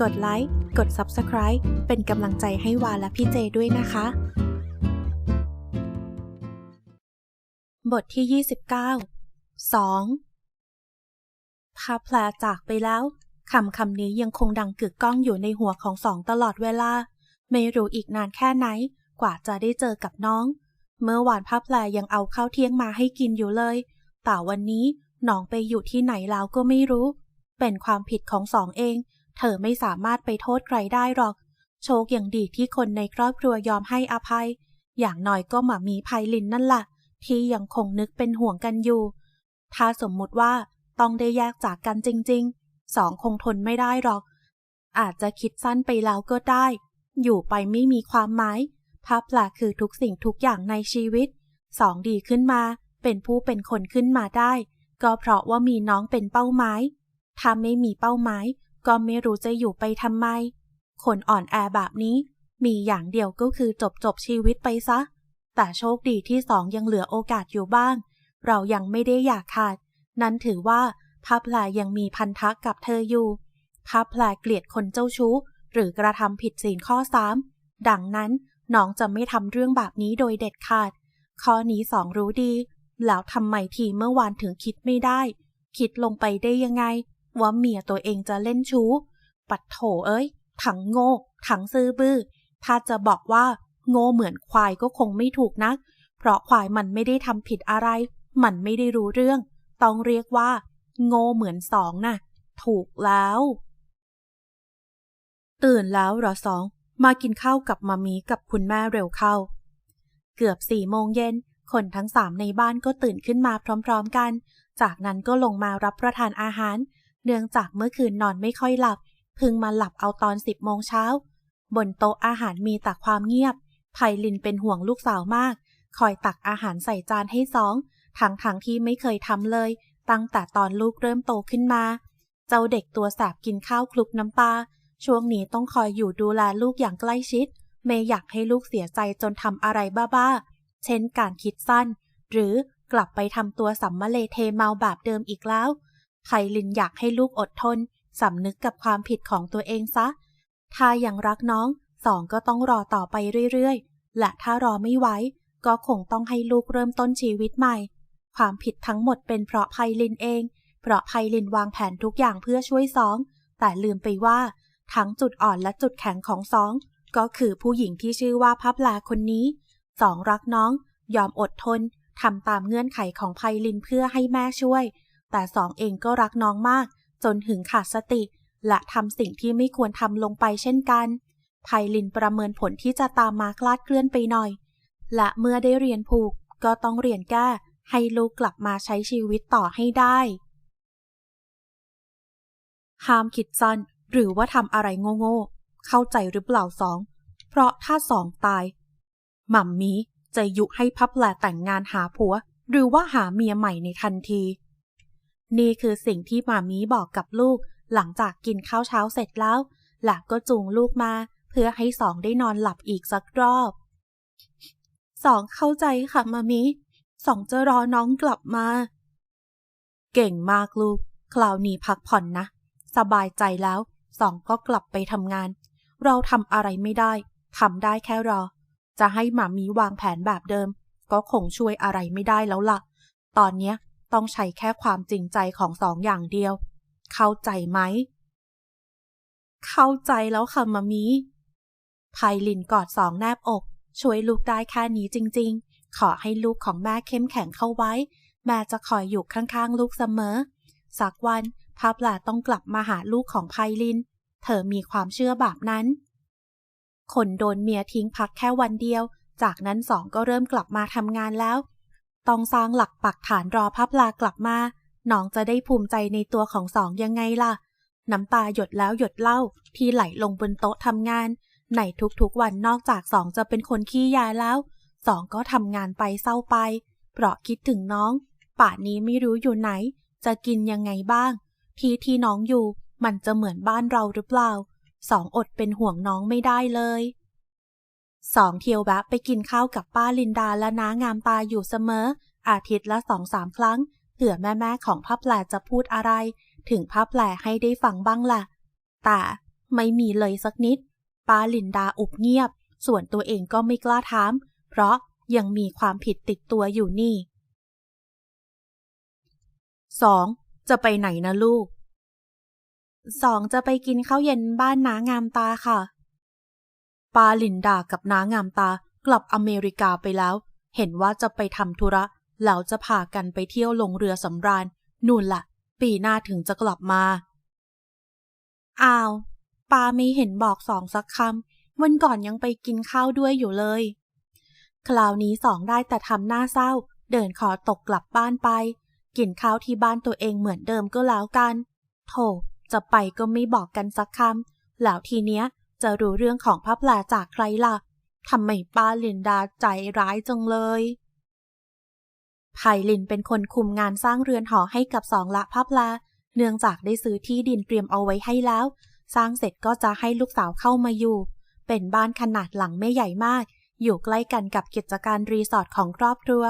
กดไลค์ กด Subscribe เป็นกำลังใจให้วาและพี่เจด้วยนะคะ บทที่ 29 2พาแพลจากไปแล้วคำคำนี้ยังคงดังกึกก้องอยู่ในหัวของสองตลอดเวลา ไม่รู้อีกนานแค่ไหน กว่าจะได้เจอกับน้อง เมื่อวานพาแพลยังเอาข้าวเที่ยงมาให้กินอยู่เลย แต่วันนี้น้องไปอยู่ที่ไหนแล้วก็ไม่รู้ เป็นความผิดของสองเอง เธอไม่สามารถไปโทษใครได้หรอก โชคอย่างดีที่คนในครอบครัวยอมให้อภัย อย่างน้อยก็หมามีภัยลินนั่นแหละที่ยังคงนึกเป็นห่วงกันอยู่ ถ้าสมมุติว่าต้องได้แยกจากกันจริงๆ สองคงทนไม่ได้หรอก อาจจะคิดสั้นไปแล้วก็ได้ อยู่ไปไม่มีความหมายภาพปลาคือทุกสิ่งทุกอย่างในชีวิต สองดีขึ้นมา เป็นผู้เป็นคนขึ้นมาได้ ก็เพราะว่ามีน้องเป็นเป้าหมายถ้าไม่มีเป้าหมาย ก็ไม่รู้จะอยู่ไปทำไม คนอ่อนแอแบบนี้ มีอย่างเดียวก็คือจบจบชีวิตไปซะ แต่โชคดีที่สองยังเหลือโอกาสอยู่บ้าง เรายังไม่ได้อยากขาด นั้นถือว่าพาพลยังมีพันธะกับเธออยู่พาพลเกลียดคนเจ้าชู้ หรือกระทำผิดศีลข้อสามดังนั้นน้องจะไม่ทำเรื่องแบบนี้โดยเด็ดขาด ข้อนี้สองรู้ดี แล้วทำไมทีเมื่อวานถึงคิดไม่ได้ คิดลงไปได้ยังไง ว่าเมียตัวเองจะเล่นชู้ ปัดโถเอ้ยทั้งโง่ทั้งซื่อบื้อ ถ้าจะบอกว่า โง่เหมือนควายก็คงไม่ถูกนัก เพราะควายมันไม่ได้ทำผิดอะไร มันไม่ได้รู้เรื่อง ต้องเรียกว่า โง่เหมือนสองน่ะ ถูกแล้ว ตื่นแล้วหรอสอง มากินข้าวกับมามีกับคุณแม่เร็วเข้า เกือบสี่โมงเย็น คนทั้งสามในบ้านก็ตื่นขึ้นมาพร้อม ๆกัน จากนั้นก็ลงมารับประทานอาหาร เนื่องจากเมื่อคืนนอนไม่ค่อยหลับ พึงมาหลับเอาตอนสิบโมงเช้า บนโต๊ะอาหารมีแต่ความเงียบไพลินเป็นห่วงลูกสาวมาก คอยตักอาหารใส่จานให้สองทั้งทางๆที่ไม่เคยทำเลย ตั้งแต่ตอนลูกเริ่มโตขึ้นมา เจ้าเด็กตัวแสบกินข้าวคลุกน้ำปลาช่วงนี้ต้องคอยอยู่ดูแลลูกอย่างใกล้ชิด เมย์อยากให้ลูกเสียใจจนทำอะไรบ้าๆ เช่นการคิดสั้น หรือกลับไปทำตัวสัมมะเลเทเมาแบบเดิมอีกแล้ว ไพลินอยากให้ลูกอดทนสำนึกกับความผิดของตัวเองซะ ถ้ายังรักน้องสองก็ต้องรอต่อไปเรื่อยๆ และถ้ารอไม่ไหวก็คงต้องให้ลูกเริ่มต้นชีวิตใหม่ ความผิดทั้งหมดเป็นเพราะไพลินเอง เพราะไพลินวางแผนทุกอย่างเพื่อช่วยสอง แต่ลืมไปว่า ทั้งจุดอ่อนและจุดแข็งของสอง ก็คือผู้หญิงที่ชื่อว่าพับลาคนนี้ สองรักน้อง ยอมอดทนทำตามเงื่อนไขของไพลินเพื่อให้แม่ช่วย แต่สองเองก็รักน้องมาก จนถึงขาดสติ และทำสิ่งที่ไม่ควรทำลงไปเช่นกันไพลินประเมินผลที่จะตามมาคลาดเคลื่อนไปหน่อย และเมื่อได้เรียนผูกก็ต้องเรียนแก้ให้ลูกกลับมาใช้ชีวิตต่อให้ได้ห้ามคิดสั้นหรือว่าทำอะไรโง่ๆ เข้าใจหรือเปล่าสอง เพราะถ้าสองตาย หม่ำมีจะยุให้พับแลแต่งงานหาผัว หรือว่าหาเมียใหม่ในทันที นี่คือสิ่งที่หมามีบอกกับลูก หลังจากกินข้าวเช้าเสร็จแล้ว หลักก็จูงลูกมา เพื่อให้สองได้นอนหลับอีกสักรอบสองเข้าใจค่ะมามีสองจะรอน้องกลับมา เก่งมากลูก คราวนี้พักผ่อนนะ สบายใจแล้วสองก็กลับไปทำงาน เราทำอะไรไม่ได้ทำได้แค่รอ จะให้หมามีวางแผนแบบเดิม ก็คงช่วยอะไรไม่ได้แล้วล่ะ ตอนเนี้ย ต้องใช้แค่ความจริงใจของสองอย่างเดียว เข้าใจไหม เข้าใจแล้วค่ะมามีไพลินกอดสองแนบอก ช่วยลูกได้แค่นี้จริง ๆ ขอให้ลูกของแม่เข้มแข็งเข้าไว้ แม่จะคอยอยู่ข้างๆ ลูกเสมอ สักวันพาปลาต้องกลับมาหาลูกของไพลิน เธอมีความเชื่อแบบนั้น คนโดนเมียทิ้งพักแค่วันเดียว จากนั้นสองก็เริ่มกลับมาทำงานแล้ว ต้องสร้างหลักปักฐานรอพับลากลับมาน้องจะได้ภูมิใจในตัวของสองยังไงล่ะ น้ำตาหยดแล้วหยดเล่าที่ไหลลงบนโต๊ะทำงาน ในทุกๆวันนอกจากสองจะเป็นคนขี้ยาแล้ว สองก็ทำงานไปเศร้าไป เพราะคิดถึงน้อง ป่านนี้ไม่รู้อยู่ไหน จะกินยังไงบ้าง ที่ที่น้องอยู่ มันจะเหมือนบ้านเราหรือเปล่า สองอดเป็นห่วงน้องไม่ได้เลย สองเที่ยวแวะไปกินข้าวกับป้าลินดาและน้างามตาอยู่เสมอ อาทิตย์ละสองสามครั้งเผื่อแม่แม่ๆของพ่อแปลจะพูดอะไร ถึงพ่อแปลให้ได้ฟังบ้างล่ะ แต่ไม่มีเลยสักนิด ป้าลินดาอุบเงียบ ส่วนตัวเองก็ไม่กล้าถาม เพราะยังมีความผิดติดตัวอยู่นี่สองจะไปไหนนะลูกสองจะไปกินข้าวเย็นบ้านน้างามตาค่ะ ปาลินดากับน้างามตากลับอเมริกาไปแล้ว เห็นว่าจะไปทำธุระแล้วจะพากันไปเที่ยวลงเรือสำราญ นู่นละ่ะ ปีหน้าถึงจะกลับมาอ้าวปาไม่เห็นบอกสองสักคำวันก่อนยังไปกินข้าวด้วยอยู่เลย คราวนี้สองได้แต่ทำหน้าเศร้า เดินขอตกกลับบ้านไป กินข้าวที่บ้านตัวเองเหมือนเดิมก็แล้วกัน โถจะไปก็ไม่บอกกันสักคำแล้วทีเนี้ย จะรู้เรื่องของพระแผลจากใครล่ะทำไมป้าลินดาใจร้ายจังเลยไพลินเป็นคนคุมงานสร้างเรือนหอให้กับสองละพับลาเนื่องจากได้ซื้อที่ดินเตรียมเอาไว้ให้แล้ว สร้างเสร็จก็จะให้ลูกสาวเข้ามาอยู่ เป็นบ้านขนาดหลังไม่ใหญ่มาก อยู่ใกล้กันกับกิจการรีสอร์ทของครอบครัว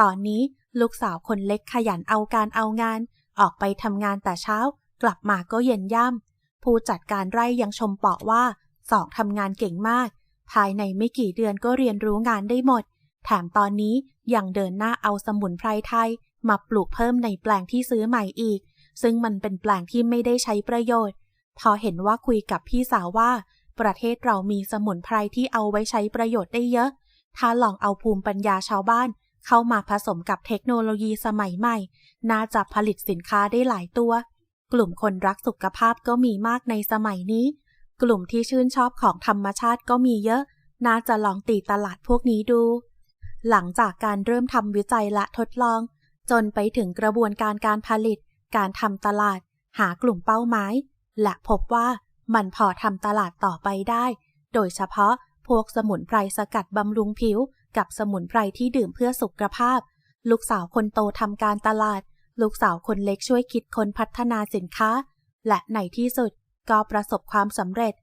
ตอนนี้ลูกสาวคนเล็กขยันเอาการเอางาน ออกไปทำงานแต่เช้า กลับมาก็เย็นย่ำผู้จัดการไร่ยังชมเปาะว่า สองทำงานเก่งมาก ภายในไม่กี่เดือนก็เรียนรู้งานได้หมด แถมตอนนี้ยังเดินหน้าเอาสมุนไพรไทย มาปลูกเพิ่มในแปลงที่ซื้อใหม่อีก ซึ่งมันเป็นแปลงที่ไม่ได้ใช้ประโยชน์ พอเห็นว่าคุยกับพี่สาวว่า ประเทศเรามีสมุนไพรที่เอาไว้ใช้ประโยชน์ได้เยอะ ถ้าลองเอาภูมิปัญญาชาวบ้าน เข้ามาผสมกับเทคโนโลยีสมัยใหม่ น่าจะผลิตสินค้าได้หลายตัว กลุ่มคนรักสุขภาพก็มีมากในสมัยนี้ กลุ่มที่ชื่นชอบของธรรมชาติก็มีเยอะ น่าจะลองตีตลาดพวกนี้ดู หลังจากการเริ่มทำวิจัยและทดลอง จนไปถึงกระบวนการการผลิต การทำตลาด หากลุ่มเป้าหมาย และพบว่ามันพอทำตลาดต่อไปได้ โดยเฉพาะพวกสมุนไพรสกัดบำรุงผิว กับสมุนไพรที่ดื่มเพื่อสุขภาพ ลูกสาวคนโตทำการตลาด ลูกสาวคนเล็กช่วยคิดค้นพัฒนาสินค้า และในที่สุด ก็ประสบความสำเร็จ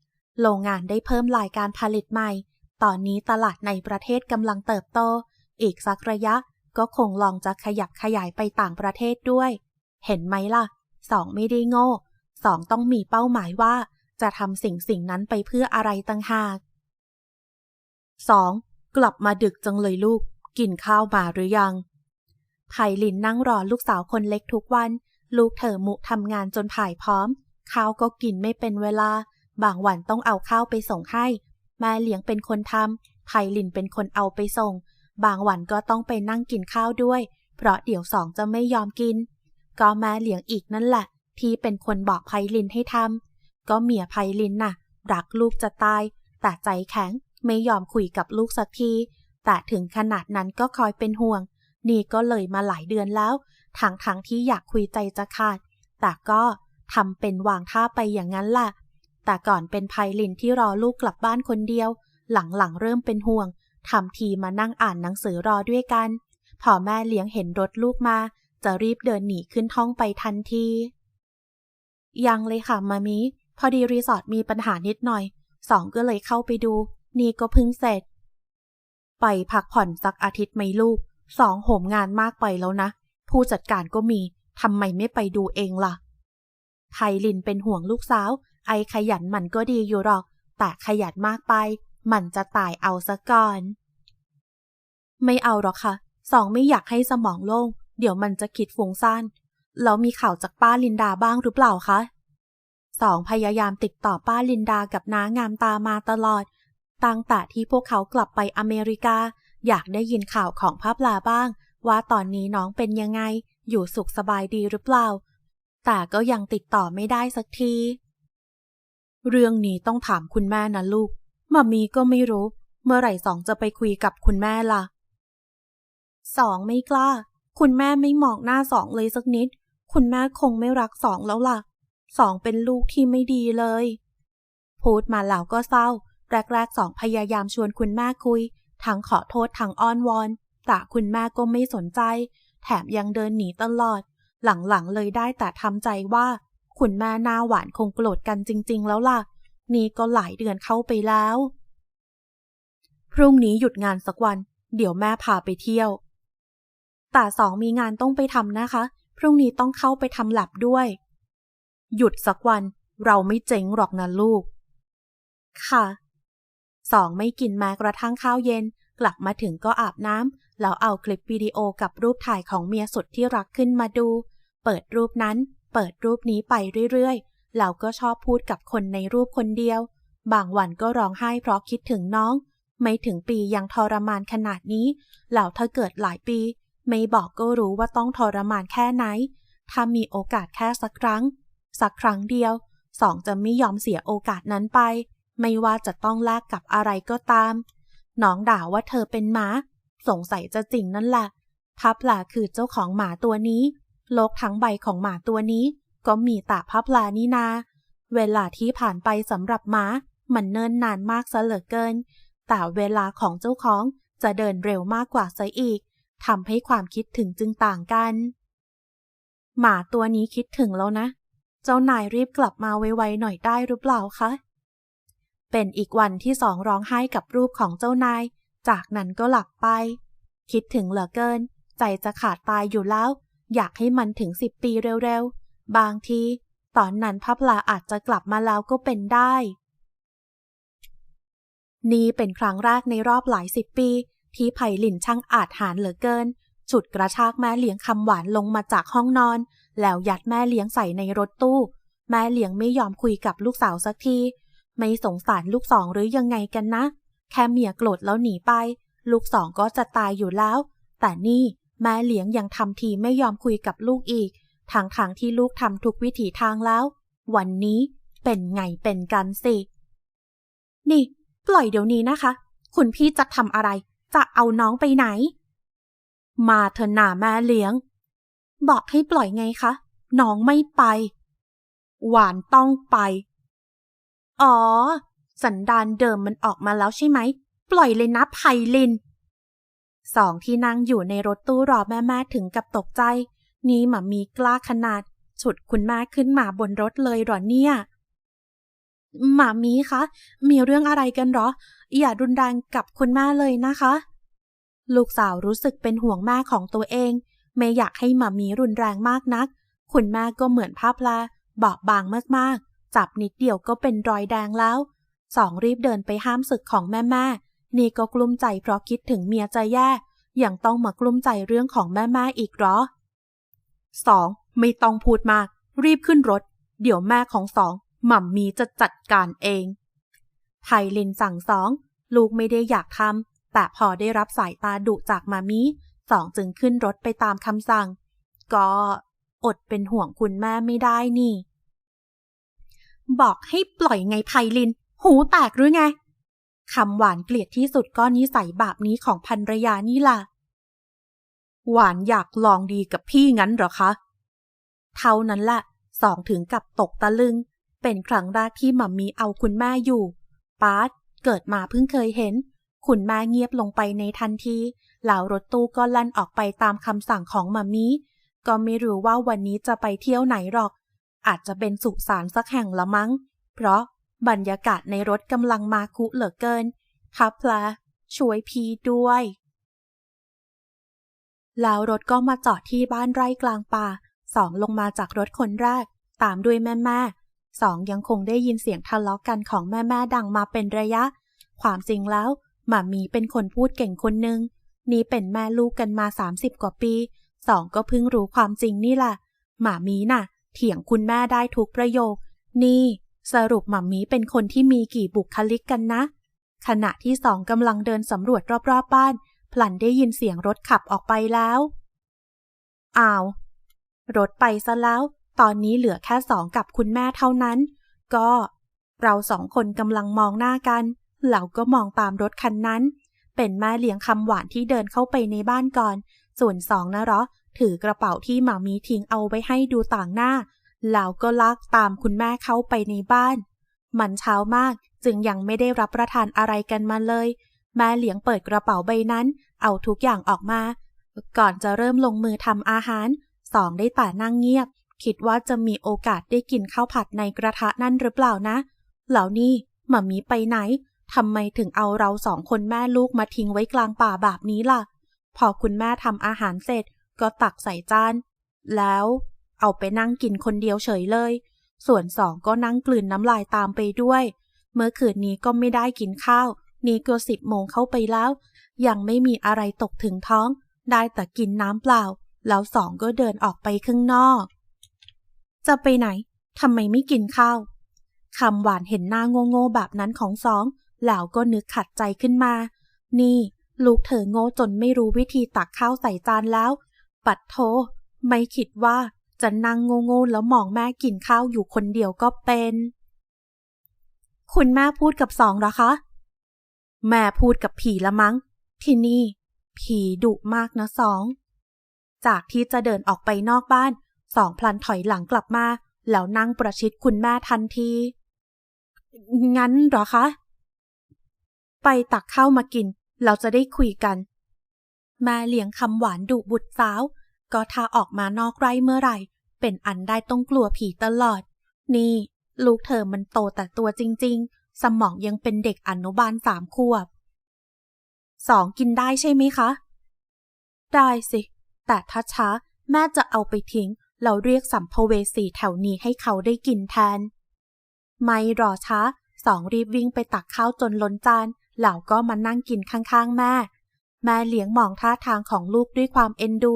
โรงงานได้เพิ่มรายการผลิตใหม่ ตอนนี้ตลาดในประเทศกำลังเติบโต อีกสักระยะก็คงลองจะขยับขยายไปต่างประเทศด้วย เห็นไหมล่ะ สองไม่ได้โง่สองต้องมีเป้าหมายว่า จะทำสิ่งสิ่งนั้นไปเพื่ออะไรต่างหากสองกลับมาดึกจังเลยลูก กินข้าวมาหรือยังไพลินนั่งรอลูกสาวคนเล็กทุกวัน ลูกเธอมุทำงานจนถ่ายพร้อม ข้าวก็กินไม่เป็นเวลา บางวันต้องเอาข้าวไปส่งให้ แม่เลี้ยงเป็นคนทำไพลินเป็นคนเอาไปส่ง บางวันก็ต้องไปนั่งกินข้าวด้วย เพราะเดี๋ยวสองจะไม่ยอมกิน ก็แม่เลี้ยงอีกนั่นแหละ ที่เป็นคนบอกไพลินให้ทำก็เมียไพลินน่ะ รักลูกจะตาย แต่ใจแข็งไม่ยอมคุยกับลูกสักที แต่ถึงขนาดนั้นก็คอยเป็นห่วง นี่ก็เลยมาหลายเดือนแล้วทางทางที่อยากคุยใจจะขาด แต่ก็ ทำเป็นวางท่าไปอย่างนั้นแหละแต่ก่อนเป็นไพลินที่รอลูกกลับบ้านคนเดียว หลังๆเริ่มเป็นห่วงทำทีมานั่งอ่านหนังสือรอด้วยกัน พอแม่เลี้ยงเห็นรถลูกมา จะรีบเดินหนีขึ้นห้องไปทันที ยังเลยค่ะมามิ พอดีรีสอร์ทมีปัญหานิดหน่อย สองก็เลยเข้าไปดู นี่ก็พิ่งเสร็จ ไปพักผ่อนสักอาทิตย์ไหมลูก สองโหมงานมากไปแล้วนะ ผู้จัดการก็มี ทำไมไม่ไปดูเองล่ะ ไพลินเป็นห่วงลูกสาว ไอขยันมันก็ดีอยู่หรอก แต่ขยันมากไป มันจะตายเอาซะก่อน ไม่เอาหรอกค่ะ สองไม่อยากให้สมองโล่ง เดี๋ยวมันจะคิดฟุ้งซ่าน แล้วมีข่าวจากป้าลินดาบ้างหรือเปล่าคะ สองพยายามติดต่อป้าลินดากับน้างามตามาตลอด ตั้งแต่ที่พวกเขากลับไปอเมริกา อยากได้ยินข่าวของพระปลาบ้าง ว่าตอนนี้น้องเป็นยังไง อยู่สุขสบายดีหรือเปล่า แต่ก็ยังติดต่อไม่ได้สักที เรื่องนี้ต้องถามคุณแม่นะลูกมามีก็ไม่รู้ เมื่อไหร่สองจะไปคุยกับคุณแม่ล่ะ สองไม่กล้า คุณแม่ไม่มองหน้าสองเลยสักนิด คุณแม่คงไม่รักสองแล้วล่ะ สองเป็นลูกที่ไม่ดีเลย พูดมาแล้วก็เศร้า แรกๆสองพยายามชวนคุณแม่คุย ทั้งขอโทษทั้งอ้อนวอน แต่คุณแม่ก็ไม่สนใจ แถมยังเดินหนีตลอด หลังๆเลยได้แต่ทำใจว่า คุณแม่หน้าหวานคงโกรธกันจริง ๆ แล้วล่ะ นี่ก็หลายเดือนเข้าไปแล้ว พรุ่งนี้หยุดงานสักวัน เดี๋ยวแม่พาไปเที่ยว แต่สองมีงานต้องไปทำนะคะ พรุ่งนี้ต้องเข้าไปทำแลบด้วย หยุดสักวัน เราไม่เจ๊งหรอกนะลูก ค่ะสองไม่กินแม้กระทั่งข้าวเย็น กลับมาถึงก็อาบน้ำแล้วเอาคลิปวิดีโอกับรูปถ่ายของเมียสุดที่รักขึ้นมาดู เปิดรูปนั้น เปิดรูปนี้ไปเรื่อยๆแล้วก็ชอบพูดกับคนในรูปคนเดียว บางวันก็ร้องไห้เพราะคิดถึงน้อง ไม่ถึงปียังทรมานขนาดนี้แล้วถ้าเกิดหลายปี ไม่บอกก็รู้ว่าต้องทรมานแค่ไหน ถ้ามีโอกาสแค่สักครั้ง สักครั้งเดียวสองจะไม่ยอมเสียโอกาสนั้นไป ไม่ว่าจะต้องแลกกับอะไรก็ตาม น้องด่าว่าเธอเป็นหมา สงสัยจะจริงนั่นแหละพับลาคือเจ้าของหมาตัวนี้ โลกทั้งใบของหมาตัวนี้ ก็มีต่พับลานี่นา เวลาที่ผ่านไปสำหรับหมา มันเนิ่นนานมากซะเหลือเกิน แต่เวลาของเจ้าของจะเดินเร็วมากกว่าซะอีกทำให้ความคิดถึงจึงต่างกัน หมาตัวนี้คิดถึงแล้วนะ เจ้านายรีบกลับมาไวๆหน่อยได้หรือเปล่าคะ เป็นอีกวันที่สองร้องไห้กับรูปของเจ้านาย จากนั้นก็หลับไป คิดถึงเหลือเกิน ใจจะขาดตายอยู่แล้ว อยากให้มันถึงสิบปีเร็วๆ บางที ตอนนั้นพับลาอาจจะกลับมาแล้วก็เป็นได้ นี่เป็นครั้งแรกในรอบหลายสิบปี ที่ไผ่ลินช่างอาจหารเหลือเกิน ฉุดกระชากแม่เลี้ยงคำหวานลงมาจากห้องนอน แล้วยัดแม่เลี้ยงใส่ในรถตู้ แม่เลี้ยงไม่ยอมคุยกับลูกสาวสักที ไม่สงสารลูกสองหรือยังไงกันนะ แค่เมียโกรธแล้วหนีไป ลูกสองก็จะตายอยู่แล้ว แต่นี่แม่เลี้ยงยังทำทีไม่ยอมคุยกับลูกอีกทางทางที่ลูกทำทุกวิถีทางแล้ว วันนี้เป็นไงเป็นกันสิ นี่ ปล่อยเดี๋ยวนี้นะคะ คุณพี่จะทำอะไร จะเอาน้องไปไหน มาเถอะหนาแม่เลี้ยง บอกให้ปล่อยไงคะ น้องไม่ไป หวานต้องไป อ๋อ สันดานเดิมมันออกมาแล้วใช่ไหม ปล่อยเลยนะไพลิน สองที่นั่งอยู่ในรถตู้รอแม่แม่ถึงกับตกใจ นี่หมามีกล้าขนาด ฉุดคุณแม่ขึ้นมาบนรถเลยหรอเนี่ยหมามีคะ มีเรื่องอะไรกันหรอ อย่ารุนแรงกับคุณแม่เลยนะคะ ลูกสาวรู้สึกเป็นห่วงแม่ของตัวเอง ไม่อยากให้หมามีรุนแรงมากนัก คุณแม่ก็เหมือนภาพลาบอบบางมากๆ จับนิดเดียวก็เป็นรอยแดงแล้ว สองรีบเดินไปห้ามศึกของแม่แม่นี่ก็กลุ้มใจเพราะคิดถึงเมียจะแย่ ยังต้องมากลุ้มใจเรื่องของแม่แม่อีกหรอสองไม่ต้องพูดมาก รีบขึ้นรถ เดี๋ยวแม่ของสองหม่ำมีจะจัดการเองไพลินสั่งสอง ลูกไม่ได้อยากทำแต่พอได้รับสายตาดุจากมามีสองจึงขึ้นรถไปตามคำสั่ง ก็อดเป็นห่วงคุณแม่ไม่ได้นี่ บอกให้ปล่อยไงไพลิน หูแตกหรือไงคำหวานเกลียดที่สุดก็นิสัยแบบนี้ของพันรยานี่ล่ะ หวานอยากลองดีกับพี่งั้นหรอคะ เท่านั้นละสองถึงกับตกตะลึง เป็นครั้งแรกที่มัมมีเอาคุณแม่อยู่ปาร์ตเกิดมาเพิ่งเคยเห็น คุณแม่เงียบลงไปในทันทีแล้วรถตู้ก็ลั่นออกไปตามคำสั่งของมัมมี่ก็ไม่รู้ว่าวันนี้จะไปเที่ยวไหนหรอก อาจจะเป็นสุสานสักแห่งละมั้ง เพราะบรรยากาศในรถกำลังมาคุเหลือเกินพับพลาช่วยพีด้วย แล้วรถก็มาจอดที่บ้านไร่กลางป่า สองลงมาจากรถคนแรก ตามด้วยแม่แม่สองยังคงได้ยินเสียงทะเลาะกันของแม่แม่ดังมาเป็นระยะ ความจริงแล้วหมามีเป็นคนพูดเก่งคนหนึ่งนี่เป็นแม่ลูกกันมา 30 กว่าปี สองก็เพิ่งรู้ความจริงนี่แหละหมามีน่ะ เถียงคุณแม่ได้ทุกประโยค นี่ สรุปหมามีเป็นคนที่มีกี่บุคลิกกันนะ ขณะที่สองกำลังเดินสำรวจรอบๆบบ้าน พลันได้ยินเสียงรถขับออกไปแล้วอ้าว รถไปซะแล้ว ตอนนี้เหลือแค่สองกับคุณแม่เท่านั้น ก็ เราสองคนกำลังมองหน้ากัน เราก็มองตามรถคันนั้น เป็นแม่เลี้ยงคำหวานที่เดินเข้าไปในบ้านก่อน ส่วนสองนะเหรอ ถือกระเป๋าที่หมามีทิ้งเอาไว้ให้ดูต่างหน้า แล้วก็ลากตามคุณแม่เข้าไปในบ้าน มันเช้ามากจึงยังไม่ได้รับประทานอะไรกันมาเลย แม่เลี้ยงเปิดกระเป๋าใบนั้น เอาทุกอย่างออกมา ก่อนจะเริ่มลงมือทำอาหาร สองได้แต่นั่งเงียบ คิดว่าจะมีโอกาสได้กินข้าวผัดในกระทะนั่นหรือเปล่านะ เหล่านี่หมามีไปไหนทำไมถึงเอาเราสองคนแม่ลูกมาทิ้งไว้กลางป่าแบบนี้ล่ะ พอคุณแม่ทำอาหารเสร็จ ก็ตักใส่จาน แล้วเอาไปนั่งกินคนเดียวเฉยเลย ส่วนสองก็นั่งกลืนน้ำลายตามไปด้วย เมื่อคืนนี้ก็ไม่ได้กินข้าว นี่ก็สิบโมงเข้าไปแล้ว ยังไม่มีอะไรตกถึงท้อง ได้แต่กินน้ำเปล่า แล้วสองก็เดินออกไปข้างนอก จะไปไหนทำไมไม่กินข้าวคำหวานเห็นหน้าโง่ๆแบบนั้นของสอง แล้วก็นึกขัดใจขึ้นมา นี่ ลูกเธอโง่จนไม่รู้วิธีตักข้าวใส่จานแล้ว ปัดโท ไม่คิดว่าจะนั่งโง่ๆแล้วมองแม่กินข้าวอยู่คนเดียวก็เป็น คุณแม่พูดกับสองหรอคะ แม่พูดกับผีละมั้ง ที่นี่ ผีดุมากนะสอง จากที่จะเดินออกไปนอกบ้าน สองพลันถอยหลังกลับมา แล้วนั่งประชิดคุณแม่ทันที งั้นหรอคะ ไปตักข้าวมากิน เราจะได้คุยกัน แม่เลี้ยงคำหวานดุบุตรสาว ก็ถ้าออกมานอกไร่เมื่อไหร่ เป็นอันได้ต้องกลัวผีตลอด นี่ ลูกเธอมันโตแต่ตัวจริง ๆ สมองยังเป็นเด็กอนุบาลสามขวบสองกินได้ใช่ไหมคะ ได้สิ แต่ถ้าช้าแม่จะเอาไปทิ้ง เราเรียกสัมภเวสีแถวนี้ให้เขาได้กินแทน ไม่รอช้าสองรีบวิ่งไปตักข้าวจนล้นจาน เหล่าก็มานั่งกินข้างๆแม่ แม่เลี้ยงมองท่าทางของลูกด้วยความเอ็นดู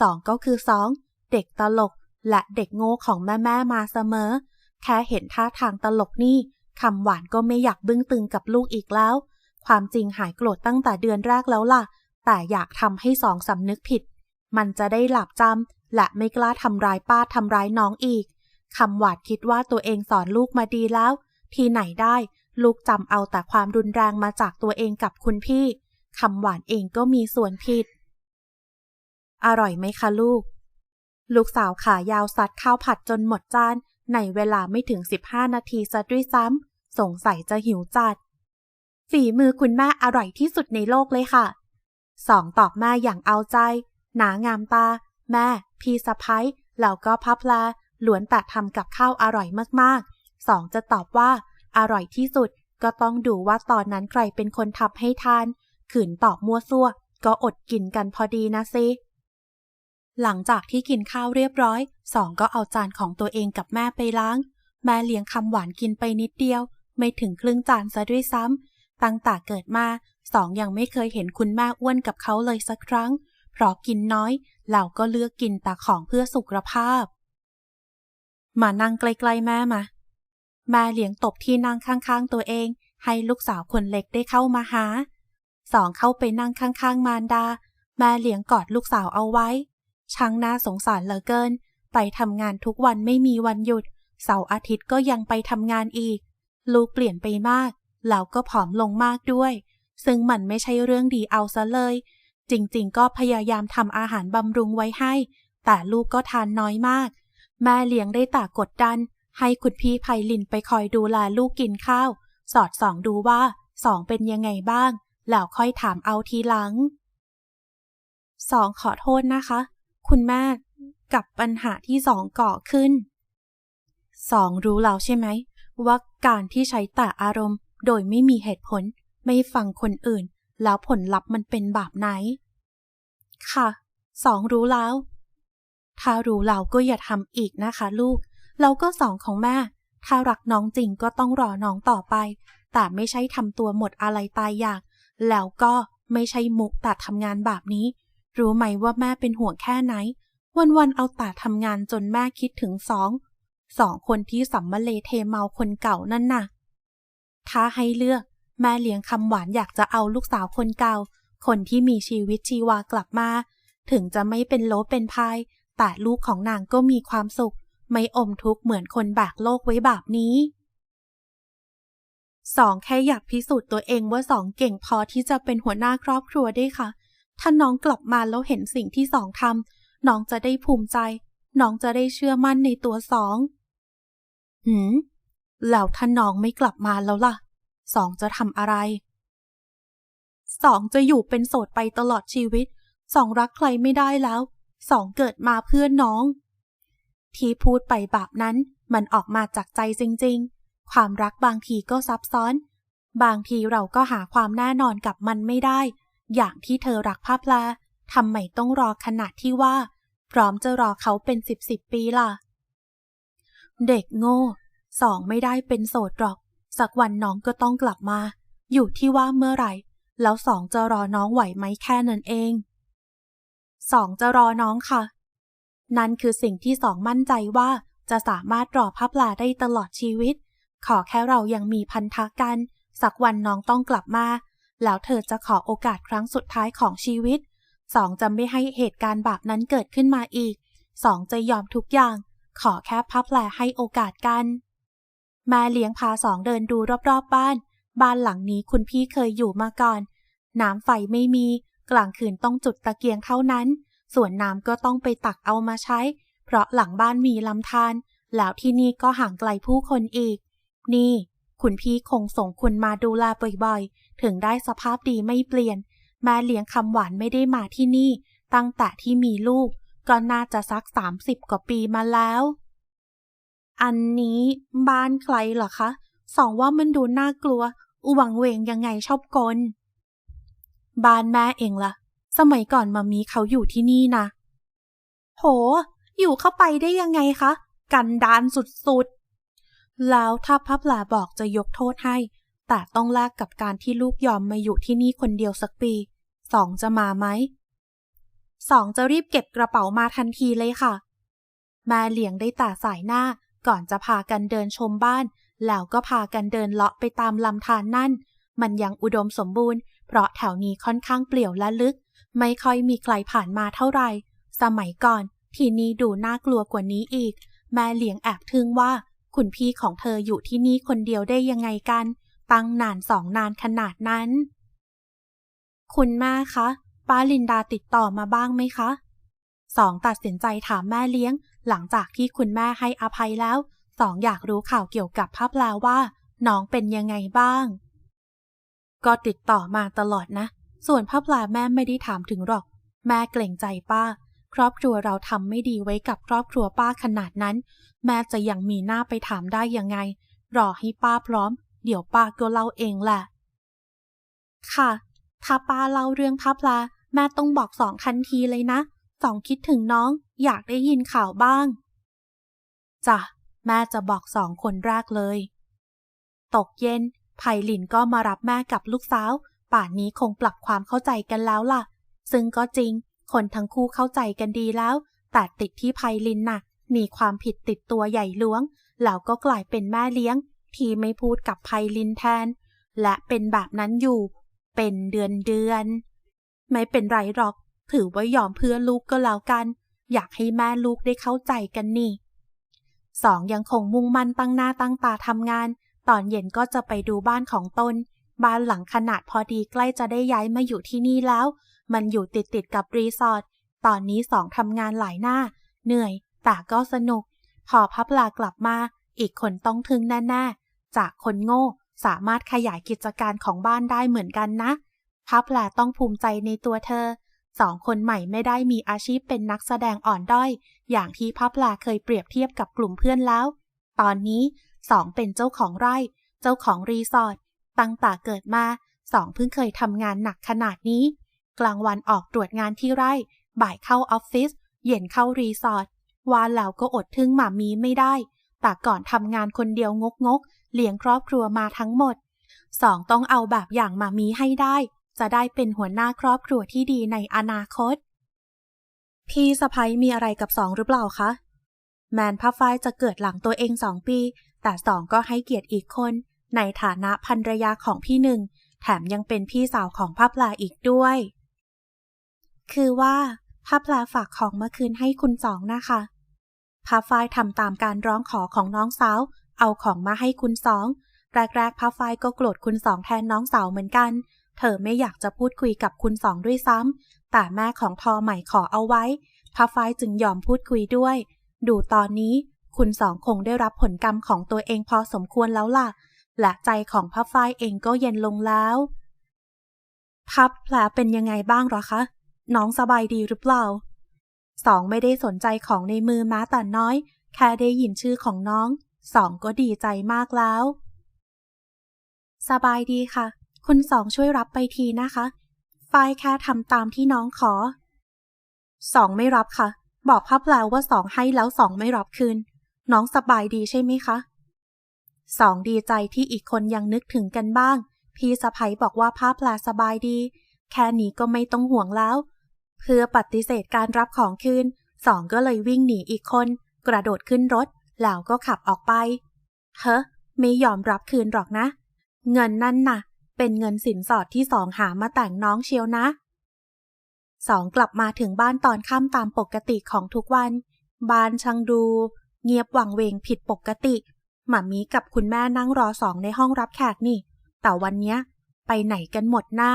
สองก็คือสองเด็กตลกและเด็กโง่ของแม่แม่มาเสมอ แค่เห็นท่าทางตลกนี่คำหวานก็ไม่อยากบึ้งตึงกับลูกอีกแล้ว ความจริงหายโกรธตั้งแต่เดือนแรกแล้วล่ะ แต่อยากทำให้สองสำนึกผิด มันจะได้หลับจำและไม่กล้าทำร้ายป้าทำร้ายน้องอีกคำหวานคิดว่าตัวเองสอนลูกมาดีแล้ว ที่ไหนได้ ลูกจำเอาแต่ความรุนแรงมาจากตัวเองกับคุณพี่คำหวานเองก็มีส่วนผิด อร่อยไหมคะลูก ลูกสาวขายาวซัดข้าวผัดจนหมดจาน ในเวลาไม่ถึง 15 นาทีซะด้วยซ้ำ สงสัยจะหิวจัด ฝีมือคุณแม่อร่อยที่สุดในโลกเลยค่ะ สองตอบแม่อย่างเอาใจ หนางามตา แม่ พี่สะพ้ยแล้วก็พับลาล้วนแต่ทำกับข้าวอร่อยมากๆ สองจะตอบว่า อร่อยที่สุดก็ต้องดูว่าตอนนั้นใครเป็นคนทำให้ทาน ขืนตอบมั่วซั่ว ก็อดกินกันพอดีนะซิ หลังจากที่กินข้าวเรียบร้อย สองก็เอาจานของตัวเองกับแม่ไปล้าง แม่เลี้ยงคำหวานกินไปนิดเดียว ไม่ถึงครึ่งจานซะด้วยซ้ำตั้งแต่เกิดมาสองยังไม่เคยเห็นคุณแม่อ้วนกับเขาเลยสักครั้ง เพราะกินน้อย เราก็เลือกกินแต่ของเพื่อสุขภาพ มานั่งใกล้ๆแม่มา แม่เลี้ยงตบที่นั่งข้างๆตัวเอง ให้ลูกสาวคนเล็กได้เข้ามาหา สองเข้าไปนั่งข้างๆมารดา แม่เลี้ยงกอดลูกสาวเอาไว้ ช่างน่าสงสารเหลือเกิน ไปทำงานทุกวันไม่มีวันหยุด เสาร์อาทิตย์ก็ยังไปทำงานอีก ลูกเปลี่ยนไปมากแล้วก็ผอมลงมากด้วย ซึ่งมันไม่ใช่เรื่องดีเอาซะเลย จริงๆ ก็พยายามทำอาหารบำรุงไว้ให้ แต่ลูกก็ทานน้อยมาก แม่เลี้ยงได้แต่กดดัน ให้คุณพี่ไพลินไปคอยดูแลลูกกินข้าว สอดส่องดูว่าสองเป็นยังไงบ้าง แล้วค่อยถามเอาทีหลังสองขอโทษนะคะ คุณแม่กับปัญหาที่สองก่อขึ้นสองรู้แล้วใช่ไหม ว่าการที่ใช้แต่อารมณ์โดยไม่มีเหตุผล ไม่ฟังคนอื่น แล้วผลลัพธ์มันเป็นแบบไหน ค่ะสองรู้แล้ว ถ้ารู้แล้วก็อย่าทำอีกนะคะลูกเราก็สองของแม่ ถ้ารักน้องจริงก็ต้องรอน้องต่อไป แต่ไม่ใช่ทำตัวหมดอะไรตายอยาก แล้วก็ไม่ใช่มุกแต่ทำงานแบบนี้ รู้ไหมว่าแม่เป็นห่วงแค่ไหน วันๆเอาต่ทำงานจนแม่คิดถึงสอง สองคนที่สัมมาเลเทเมาคนเก่านั่นน่ะ ถ้าให้เลือก แม่เลี้ยงคำหวานอยากจะเอาลูกสาวคนเก่า คนที่มีชีวิตชีวากลับมา ถึงจะไม่เป็นโลเป็นพาย แต่ลูกของนางก็มีความสุข ไม่อมทุกข์เหมือนคนแบกโลกไว้แบบนี้สองแค่อยากพิสูจน์ตัวเองว่าสองเก่งพอที่จะเป็นหัวหน้าครอบครัวได้ค่ะ ถ้าน้องกลับมาแล้วเห็นสิ่งที่สองทำน้องจะได้ภูมิใจ น้องจะได้เชื่อมั่นในตัวสอง หืม แล้วถ้าน้องไม่กลับมาแล้วล่ะ สองจะทำอะไร สองจะอยู่เป็นโสดไปตลอดชีวิต สองรักใครไม่ได้แล้ว สองเกิดมาเพื่อน้อง ที่พูดไปแบบนั้นมันออกมาจากใจจริง ๆ ความรักบางทีก็ซับซ้อน บางทีเราก็หาความแน่นอนกับมันไม่ได้ อย่างที่เธอรักภาพลาทำไมต้องรอขนาดที่ว่า พร้อมจะรอเขาเป็นสิบสิบปีล่ะ เด็กโง่ สองไม่ได้เป็นโสดหรอก สักวันน้องก็ต้องกลับมา อยู่ที่ว่าเมื่อไหร่ แล้วสองจะรอน้องไหวไหมแค่นั้นเอง สองจะรอน้องค่ะ นั่นคือสิ่งที่สองมั่นใจว่าจะสามารถรอพับลาได้ตลอดชีวิต ขอแค่เรายังมีพันธะกัน สักวันน้องต้องกลับมา แล้วเธอจะขอโอกาสครั้งสุดท้ายของชีวิตสองจะไม่ให้เหตุการณ์แบบนั้นเกิดขึ้นมาอีกสองจะยอมทุกอย่าง ขอแค่พับแผลให้โอกาสกัน แม่เลี้ยงพาสองเดินดูรอบๆบ้าน บ้านหลังนี้คุณพี่เคยอยู่มาก่อน น้ำไฟไม่มี กลางคืนต้องจุดตะเกียงเท่านั้น ส่วนน้ำก็ต้องไปตักเอามาใช้ เพราะหลังบ้านมีลำธารแล้วที่นี่ก็ห่างไกลผู้คนอีก นี่ คุณพี่คงส่งคุณมาดูแลบ่อยๆ ถึงได้สภาพดีไม่เปลี่ยน แม่เลี้ยงคำหวานไม่ได้มาที่นี่ ตั้งแต่ที่มีลูก ก็น่าจะสักสามสิบกว่าปีมาแล้ว อันนี้บ้านใครเหรอคะสองว่ามันดูน่ากลัวอุวังเวงยังไงชอบกลบ้านแม่เองละ่ะ สมัยก่อนมามีเขาอยู่ที่นี่นะ โห อยู่เข้าไปได้ยังไงคะ กันดานสุดๆ แล้วถ้าพับหลาบอกจะยกโทษให้ แต่ต้องแลกกับการที่ลูกยอมมาอยู่ที่นี่คนเดียวสักปี สองจะมาไหม สองจะรีบเก็บกระเป๋ามาทันทีเลยค่ะ แม่เหลียงได้แต่สายหน้าก่อนจะพากันเดินชมบ้าน แล้วก็พากันเดินเลาะไปตามลำธารนนั่น มันยังอุดมสมบูรณ์ เพราะแถวนี้ค่อนข้างเปลี่ยวและลึก ไม่ค่อยมีใครผ่านมาเท่าไหร่ สมัยก่อน ที่นี่ดูน่ากลัวกว่านี้อีก แม่เหลียงแอบทึ่งว่า คุณพี่ของเธออยู่ที่นี่คนเดียวได้ยังไงกัน ตั้งนานสองนานขนาดนั้น คุณแม่คะป้าลินดาติดต่อมาบ้างไหมคะสองตัดสินใจถามแม่เลี้ยง หลังจากที่คุณแม่ให้อภัยแล้วสองอยากรู้ข่าวเกี่ยวกับพับลาว่า น้องเป็นยังไงบ้าง ก็ติดต่อมาตลอดนะ ส่วนพับลาแม่ไม่ได้ถามถึงหรอก แม่เกรงใจป้า ครอบครัวเราทำไม่ดีไว้กับครอบครัวป้าขนาดนั้น แม่จะยังมีหน้าไปถามได้ยังไง รอให้ป้าพร้อม เดี๋ยวป้าก็เล่าเองแหละ ค่ะ ถ้าป้าเล่าเรื่องพับลาแม่ต้องบอกสองทันทีเลยนะ สองคิดถึงน้อง อยากได้ยินข่าวบ้างจ้ะแม่จะบอกสองคนแรกเลย ตกเย็นไผ่หลินก็มารับแม่กับลูกสาว ป่านนี้คงปรับความเข้าใจกันแล้วล่ะ ซึ่งก็จริง คนทั้งคู่เข้าใจกันดีแล้ว แต่ติดที่ไผ่ลินน่ะ มีความผิดติดตัวใหญ่หลวง แล้วก็กลายเป็นแม่เลี้ยง ที่ไม่พูดกับไผ่ลินแทน และเป็นแบบนั้นอยู่ เป็นเดือนเดือน ไม่เป็นไรหรอก ถือว่ายอมเพื่อลูกก็แล้วกัน อยากให้แม่ลูกได้เข้าใจกันนี่สองยังคงมุ่งมั่นตั้งหน้าตั้งตาทำงาน ตอนเย็นก็จะไปดูบ้านของตน บ้านหลังขนาดพอดีใกล้จะได้ย้ายมาอยู่ที่นี่แล้ว มันอยู่ติดติดกับรีสอร์ท ตอนนี้สองทำงานหลายหน้า เหนื่อย แต่ก็สนุก พอพับลากลับมา อีกคนต้องทึงแน่ๆ จากคนโง่ สามารถขยายกิจการของบ้านได้เหมือนกันนะ พับลาต้องภูมิใจในตัวเธอ สองคนใหม่ไม่ได้มีอาชีพเป็นนักแสดงอ่อนด้อย อย่างที่พับลาเคยเปรียบเทียบกับกลุ่มเพื่อนแล้ว ตอนนี้สองเป็นเจ้าของไร่ เจ้าของรีสอร์ท ตั้งแต่เกิดมาสองเพิ่งเคยทำงานหนักขนาดนี้ กลางวันออกตรวจงานที่ไร่ บ่ายเข้าออฟฟิศ เย็นเข้ารีสอร์ท วานแล้วก็อดทึ่งหมามีไม่ได้ แต่ก่อนทำงานคนเดียวงกงกเลี้ยงครอบครัวมาทั้งหมดสองต้องเอาแบบอย่างมามีให้ได้ จะได้เป็นหัวหน้าครอบครัวที่ดีในอนาคต พี่สะพ้ยมีอะไรกับสองหรือเปล่าคะ แมนพับฝ้ายจะเกิดหลังตัวเองสองปี แต่สองก็ให้เกียรติอีกคน ในฐานะภรรยาของพี่หนึ่ง แถมยังเป็นพี่สาวของพับลาอีกด้วย คือว่าพับลาฝากของมาคืนให้คุณสองนะคะพับฝ้ายทำตามการร้องขอของน้องสาว เอาของมาให้คุณสองแรกๆพับฝ้ายก็โกรธคุณสองแทนน้องสาวเหมือนกัน เธอไม่อยากจะพูดคุยกับคุณสองด้วยซ้ำแต่แม่ของทอใหม่ขอเอาไว้พับฝ้ายจึงยอมพูดคุยด้วย ดูตอนนี้คุณสองคงได้รับผลกรรมของตัวเองพอสมควรแล้วล่ะ และใจของพับฝ้ายเองก็เย็นลงแล้วพับแผลเป็นยังไงบ้างหรอคะ น้องสบายดีหรือเปล่า สองไม่ได้สนใจของในมือม้าแต่น้อย แค่ได้ยินชื่อของน้อง สองก็ดีใจมากแล้ว สบายดีค่ะ คุณสองช่วยรับไปทีนะคะ ฝ้ายแค่ทำตามที่น้องขอ สองไม่รับค่ะ บอกพับแล้วว่าสองให้แล้วสองไม่รับคืน น้องสบายดีใช่ไหมคะสองดีใจที่อีกคนยังนึกถึงกันบ้าง พี่สะพ้ยบอกว่าผ้าแพลสบายดี แค่นี้ก็ไม่ต้องห่วงแล้ว เพื่อปฏิเสธการรับของคืนสองก็เลยวิ่งหนีอีกคน กระโดดขึ้นรถ แล้วก็ขับออกไป เฮ้ไม่ยอมรับคืนหรอกนะ เงินนั่นน่ะ เป็นเงินสินสอดที่สองหามาแต่งน้องเชียวนะสองกลับมาถึงบ้านตอนค่ำตามปกติของทุกวัน บ้านช่างดู เงียบวังเวงผิดปกติหมามีกับคุณแม่นั่งรอสองในห้องรับแขกนี่ แต่วันเนี้ย ไปไหนกันหมดหน้า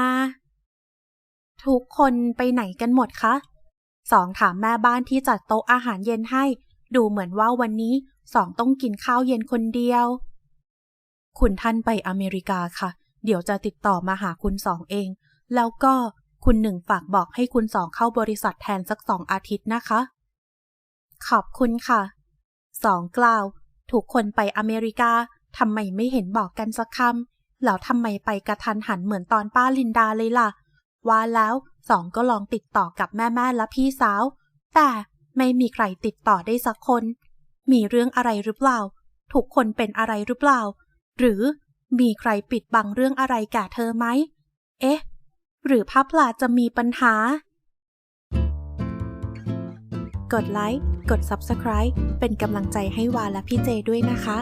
ทุกคนไปไหนกันหมดคะสองถามแม่บ้านที่จัดโต๊ะอาหารเย็นให้ ดูเหมือนว่าวันนี้สองต้องกินข้าวเย็นคนเดียว คุณท่านไปอเมริกาค่ะ เดี๋ยวจะติดต่อมาหาคุณสองเอง แล้วก็คุณหนึ่งฝากบอกให้คุณสองเข้าบริษัทแทนสักสองอาทิตย์นะคะ ขอบคุณค่ะสองกล่าวทุกคนไปอเมริกาทำไมไม่เห็นบอกกันสักคำแล้วทำไมไปกระทันหันเหมือนตอนป้าลินดาเลยล่ะ ว่าแล้วสองก็ลองติดต่อกับแม่แม่และพี่สาว แต่ไม่มีใครติดต่อได้สักคน มีเรื่องอะไรหรือเปล่า ทุกคนเป็นอะไรหรือเปล่า หรือมีใครปิดบังเรื่องอะไรแก่เธอไหม เอ๊ะ หรือพับลาจะมีปัญหา กดไลค์ กด Subscribe เป็นกำลังใจให้วาและพี่เจด้วยนะคะ